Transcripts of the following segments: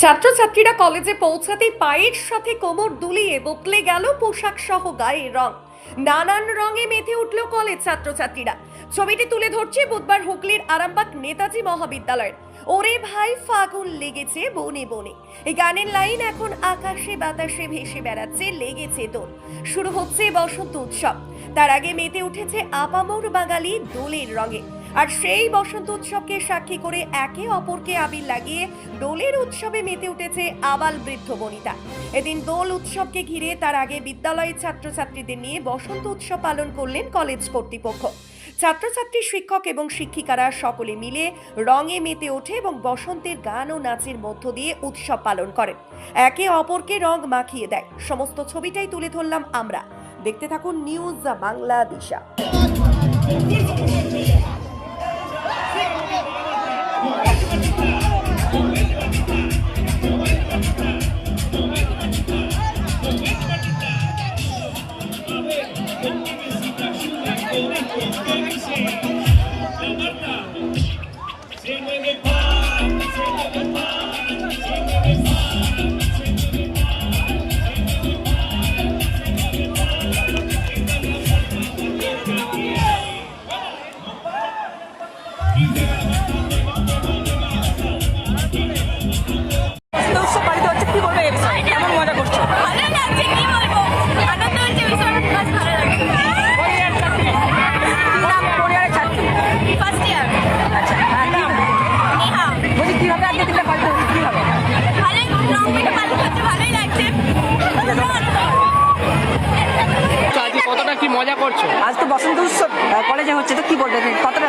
ছাত্রছাত্রীরা কলেজে পৌঁছাতে পায়ের সাথে কোমর দুলিয়ে বকলে গেল পোশাক সহ গায়ের রং। নানান রঙে মেতে উঠল কলেজ ছাত্রছাত্রীরা। ছবিটি তুলে ধরছে বুধবার হুগলির আরামবাগ নেতাজি মহাবিদ্যালয়ের। ওরে ভাই, ফাগুন লেগেছে বনে বনে। এই গানের লাইন এখন আকাশে বাতাসে ভেসে বেড়াচ্ছে, লেগেছে দোল। শুরু হচ্ছে বসন্ত উৎসব। তার আগে মেতে উঠেছে আপামর বাঙালি দোলের রঙে। আর সেই বসন্ত উৎসবকে সাক্ষী করে একে অপরকে আবির লাগিয়ে দোলের উৎসবে মেতে উঠেছে আবাল বৃদ্ধ বনিতা। এদিন দোল উৎসবকে ঘিরে তার আগে বিদ্যালয়ের ছাত্রছাত্রীদের নিয়ে বসন্ত উৎসব পালন করলেন কলেজ কর্তৃপক্ষ। ছাত্রছাত্রী শিক্ষক এবং শিক্ষিকারা সকলে মিলে রঙে মেতে ওঠে এবং বসন্তের গান ও নাচের মধ্য দিয়ে উৎসব পালন করেন। একে অপরকে রং মাখিয়ে দেয়। সমস্ত ছবিটাই তুলে ধরলাম আমরা। দেখতে থাকুন নিউজ বাংলা দিশা। উৎসব উৎসব কলেজে হচ্ছে তো কি বলবে? কতটা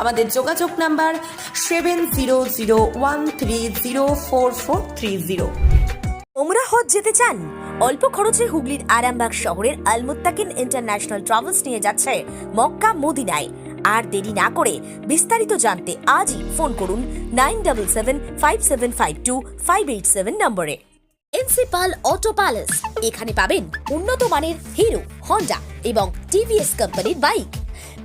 আমাদের যোগাযোগ number seven zero zero one three zero four four three zero. ওমরা হজ যেতে চান? অল্প খরচে হুগলির আরামবাগ শহরের আলমুত্তাকিন ইন্টারন্যাশনাল ট্রাভেলস নিয়ে যাচ্ছে মক্কা মদিনায়। আর দেরি না করে বিস্তারিত জানতে আজই ফোন করুন nine double seven five seven five two five eight seven নম্বরে। প্রিন্সিপাল অটো প্যালেস, এখানে পাবেন উন্নত মানের হিরো, হন্ডা এবং টিভিএস কোম্পানির বাইক।